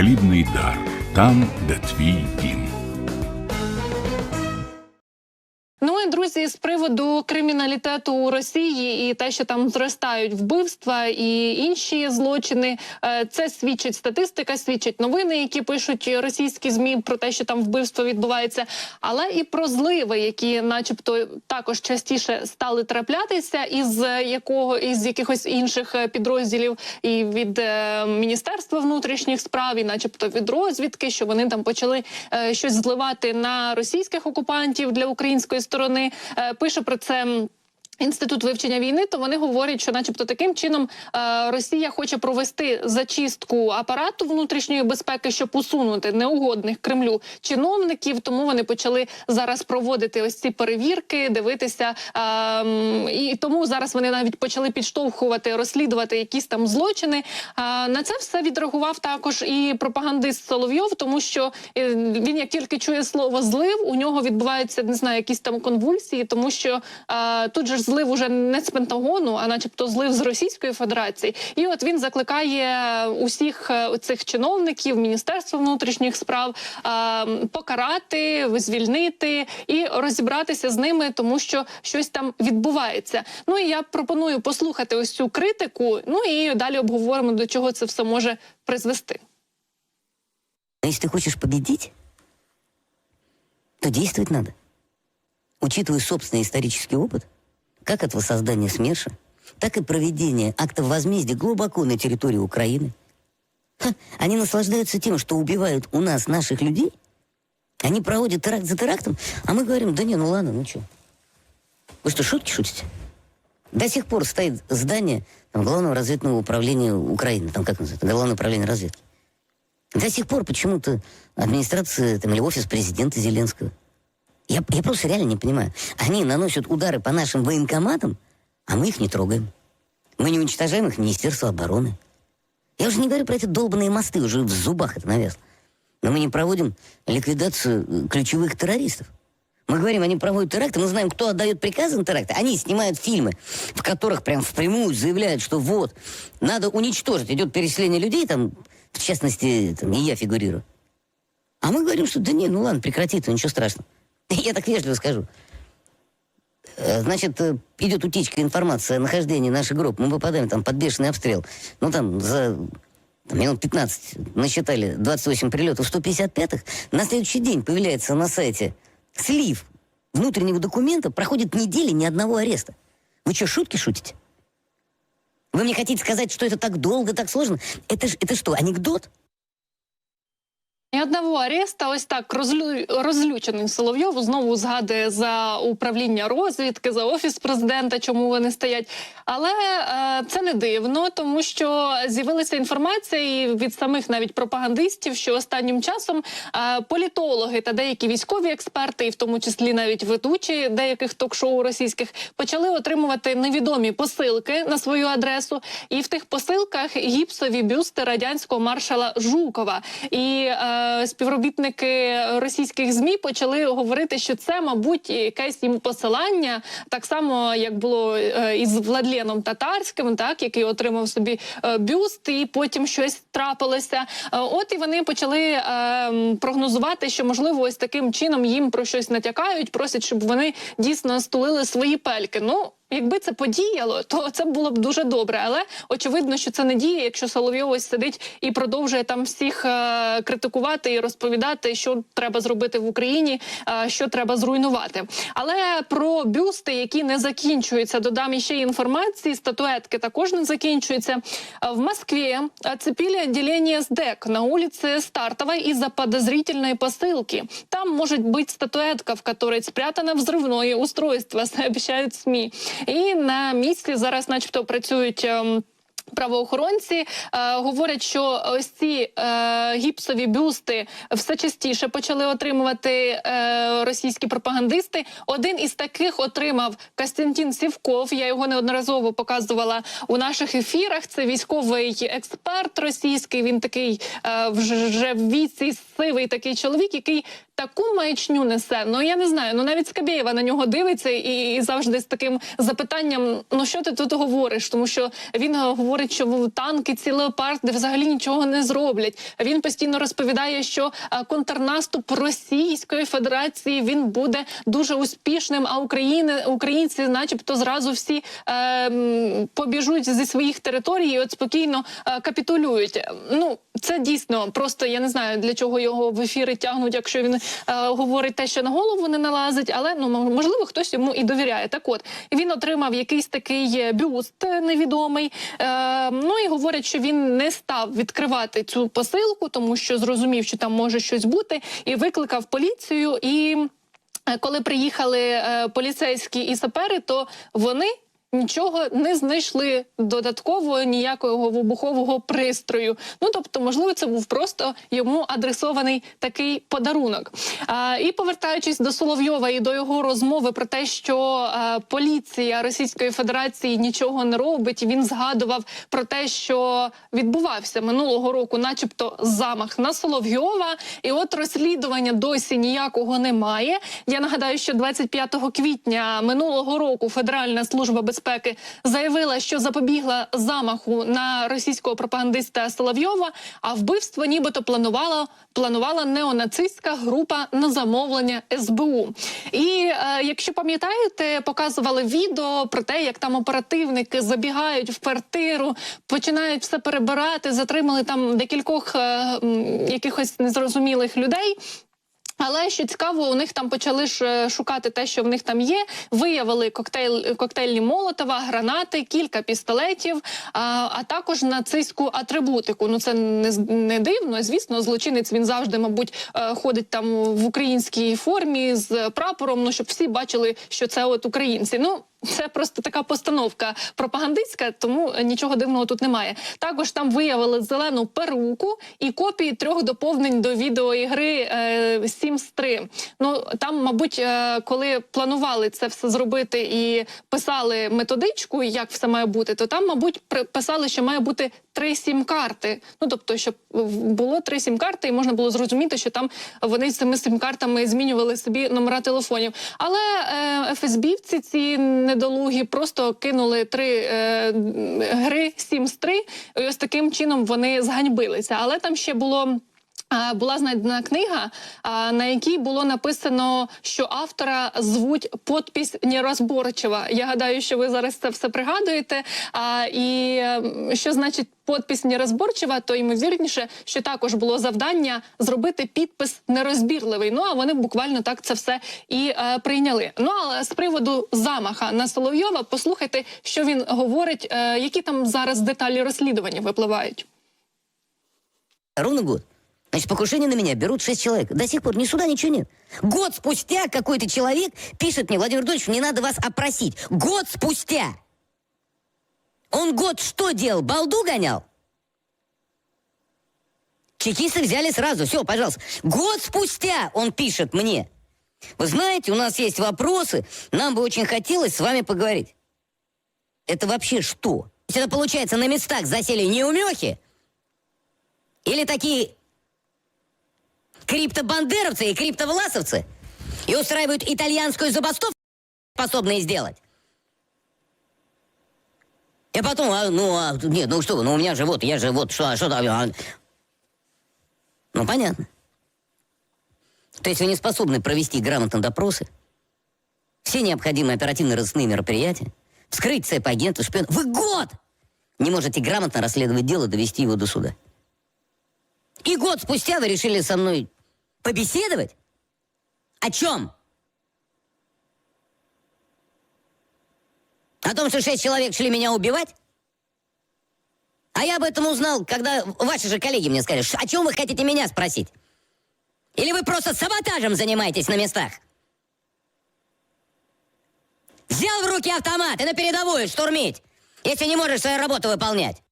Хлібний дар там, де твій дім. Друзі, з приводу криміналітету у Росії і те, що там зростають вбивства і інші злочини, е, це свідчить статистика, свідчать новини, які пишуть російські змі про те, що там вбивство відбувається, але і про зливи, які, начебто, також частіше стали траплятися, із якого із якихось інших е, підрозділів, і від е, міністерства внутрішніх справ, і начебто від розвідки, що вони там почали щось зливати на російських окупантів для української сторони. Е, пише про це. Інститут вивчення війни, то вони говорять, що, начебто, таким чином е, Росія хоче провести зачистку апарату внутрішньої безпеки, щоб усунути неугодних Кремлю чиновників. Тому вони почали зараз проводити ось ці перевірки, дивитися. Е, і тому зараз вони навіть почали підштовхувати, розслідувати якісь там злочини. Е, на це все відреагував також і пропагандист Соловйов, тому що він як тільки чує слово злив, у нього відбуваються не знаю, якісь там конвульсії, тому що тут же ж злив уже не з Пентагону, а начебто злив з Російської Федерації. І от він закликає усіх е, цих чиновників Міністерства внутрішніх справ е, покарати, звільнити і розібратися з ними, тому що щось там відбувається. Ну і я пропоную послухати ось цю критику. Ну і далі обговоримо до чого це все може призвести. А если ты хочешь победить, то действовать надо. Учитывая собственный исторический опыт, как от воссоздания СМЕРШа, так и проведения актов возмездия глубоко на территории Украины. Ха, они наслаждаются тем, что убивают у нас наших людей. Они проводят теракт за терактом, а мы говорим, да не, ну ладно, ну что. Вы что, шутки шутите? До сих пор стоит здание там, Главного разведного управления Украины, там как называется, Главное управление разведки. До сих пор почему-то администрация там, или офис президента Зеленского. Я, я просто реально не понимаю. Они наносят удары по нашим военкоматам, а мы их не трогаем. Мы не уничтожаем их Министерство обороны. Я уже не говорю про эти долбанные мосты, уже в зубах это навязло. Но мы не проводим ликвидацию э, ключевых террористов. Мы говорим, они проводят теракты, мы знаем, кто отдает приказы на теракты. Они снимают фильмы, в которых прям впрямую заявляют, что вот, надо уничтожить. Идет переселение людей, там, в частности, там, и я фигурирую. А мы говорим, что да не, ну ладно, прекрати это, ничего страшного. Я так вежливо скажу. Э, Значит, э, идет утечка информации о нахождении нашей группы. Мы попадаем там под бешеный обстрел. Ну, там, за там, минут 15 насчитали 28 прилетов 155-х. На следующий день появляется на сайте слив внутреннего документа. Проходит недели ни одного ареста. Вы что, шутки шутите? Вы мне хотите сказать, что это так долго, так сложно? Это, ж, это что, анекдот? Ні одного ареста, ось так розлю... розлючений Соловйов знову згадує за управління розвідки, за офіс президента, чому вони стоять. Але е, це не дивно, тому що з'явилася інформація і від самих навіть пропагандистів, що останнім часом е, політологи та деякі військові експерти, і в тому числі навіть ведучі деяких ток-шоу російських, почали отримувати невідомі посилки на свою адресу. І в тих посилках гіпсові бюсти радянського маршала Жукова. І е, співробітники російських змі почали говорити, що це, мабуть, якесь їм посилання, так само як було е, із Владленом Татарським, так який отримав собі е, бюст, і потім щось трапилося. Е, От і вони почали е, прогнозувати, що можливо ось таким чином їм про щось натякають, просять, щоб вони дійсно стулили свої пельки. Ну. Якби це подіяло, то це було б дуже добре. Але очевидно, що це не діє, якщо Соловйов ось сидить і продовжує там всіх е, критикувати і розповідати, що треба зробити в Україні, е, що треба зруйнувати. Але про бюсти, які не закінчуються, додам іще інформації. Статуетки також не закінчуються. Е, В Москві оцепили отделение СДЭК на улице Стартовой из-за подозрительной посылки. Там может быть статуэтка, в которой спрятано взрывное устройство, сообщают СМИ. І на місці зараз, начебто, працюють. ем, Правоохоронці е, говорять, що ось ці е, гіпсові бюсти все частіше почали отримувати е, російські пропагандисти. Один із таких отримав Костянтин Сівков. Я його неодноразово показувала у наших ефірах. Це військовий експерт російський. Він такий е, вже в віці з красивий такий чоловік, який таку маячню несе. Ну я не знаю. Ну навіть Скабєєва на нього дивиться і, завжди з таким запитанням: ну що ти тут говориш? Тому що він говорить, що танки, ці леопарди взагалі нічого не зроблять. Він постійно розповідає, що контрнаступ Російської Федерації він буде дуже успішним. А України українці, начебто, зразу всі е, побіжуть зі своїх територій, і от спокійно е, капітулюють. Ну це дійсно просто я не знаю для чого його в ефіри тягнуть, якщо він говорить те, що на голову не налазить, але ну можливо хтось йому і довіряє. Так от він отримав якийсь такий е, бюст е, невідомий. Е, ну і говорять, що він не став відкривати цю посилку, тому що зрозумів, що там може щось бути, і викликав поліцію. І е, коли приїхали е, поліцейські і сапери, то вони. Нічого не знайшли додатково ніякого вибухового пристрою. Ну тобто, можливо, це був просто йому адресований такий подарунок. А, і повертаючись до Соловйова і до його розмови про те, що а, поліція Російської Федерації нічого не робить, він згадував про те, що відбувався минулого року, начебто, замах на Соловйова, і от розслідування досі ніякого немає. Я нагадаю, що 25 квітня минулого року Федеральна служба безпеки заявила, що запобігла замаху на російського пропагандиста Соловйова, а вбивство нібито планувала планувала неонацистська група на замовлення СБУ. І е, якщо пам'ятаєте, показували відео про те, як там оперативники забігають в квартиру, починають все перебирати, затримали там декількох е, якихось незрозумілих людей. Але що цікаво, у них там почали ж е, шукати те, що в них там є. Виявили коктейль коктейльні Молотова, гранати, кілька пістолетів, а, а також нацистську атрибутику. Ну це не не дивно. Звісно, злочинець він завжди, мабуть, е, ходить там в українській формі з прапором. Ну щоб всі бачили, що це от українці. Ну. Це просто така постановка пропагандистська, тому нічого дивного тут немає. Також там виявили зелену перуку і копії трьох доповнень до відеоігри е, Sims 3. Ну там, мабуть, е, коли планували це все зробити і писали методичку, як все має бути, то там, мабуть, писали, що має бути три сім-карти. Ну тобто, щоб було три сім-карти, і можна було зрозуміти, що там вони з цими сім-картами змінювали собі номера телефонів. Але е, ФСБівці ці недолугі просто кинули три е, гри 7 з 3, і ось таким чином вони зганьбилися. Але там ще було. Була знайдена книга, на якій було написано, що автора звуть подпись нерозборчива. Я гадаю, що ви зараз це все пригадуєте. І е, що значить подпись нерозборчива, то ймовірніше, що також було завдання зробити підпис нерозбірливий. Ну а вони буквально так це все і е, прийняли. Ну але з приводу замаха на Соловйова, послухайте, що він говорить, е, які там зараз деталі розслідування випливають. Ровно. Значит, покушение на меня берут шесть человек. До сих пор ни суда, ничего нет. Год спустя какой-то человек пишет мне, Владимир Владимирович, мне надо вас опросить. Год спустя. Он год что делал? Балду гонял? Чекисты взяли сразу. Все, пожалуйста. Год спустя он пишет мне. Вы знаете, у нас есть вопросы. Нам бы очень хотелось с вами поговорить. Это вообще что? Это получается на местах засели неумехи? Или такие криптобандеровцы и крипtovласовцы и устраивают итальянскую забастовку, способные сделать? И потом, а, ну, а, нет, ну что ну у меня же вот, я же вот, что, а что там, а? Ну, понятно. То есть вы не способны провести грамотно допросы, все необходимые оперативно-розыскные мероприятия, вскрыть цепь агентов, шпионов. Вы год не можете грамотно расследовать дело, довести его до суда. И год спустя вы решили со мной побеседовать? О чем? О том, что шесть человек шли меня убивать? А я об этом узнал, когда ваши же коллеги мне сказали, «Ш- о чем вы хотите меня спросить? Или вы просто саботажем занимаетесь на местах? Взял в руки автомат и на передовую штурмить, если не можешь свою работу выполнять.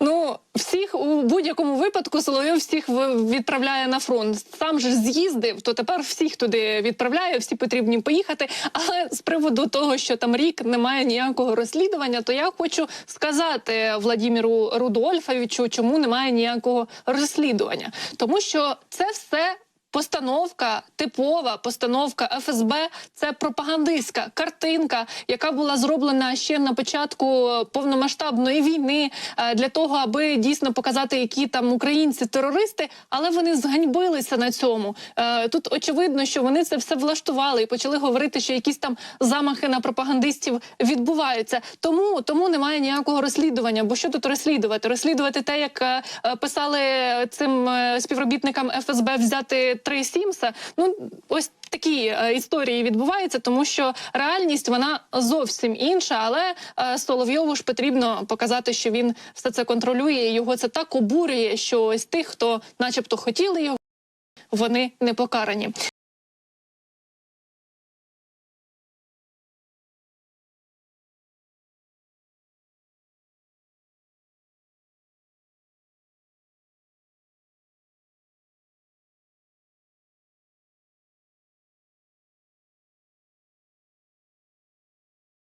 Ну, всіх у будь-якому випадку Соловйов всіх відправляє на фронт. Сам же з'їздив, то тепер всіх туди відправляє, всі потрібні поїхати. Але з приводу того, що там рік немає ніякого розслідування, то я хочу сказати Владіміру Рудольфовичу, чому немає ніякого розслідування, тому що це все. Постановка типова постановка ФСБ це пропагандистська картинка, яка була зроблена ще на початку повномасштабної війни е, для того, аби дійсно показати, які там українці терористи, але вони зганьбилися на цьому. Е, Тут очевидно, що вони це все влаштували і почали говорити, що якісь там замахи на пропагандистів відбуваються. Тому тому немає ніякого розслідування. Бо що тут розслідувати? Розслідувати те, як е, писали цим співробітникам ФСБ взяти три Сімса. Ну ось такі е, історії відбуваються, тому що реальність вона зовсім інша. Але е, Соловйову ж потрібно показати, що він все це контролює. Його це так обурює, що ось тих, хто, начебто, хотіли його, вони не покарані.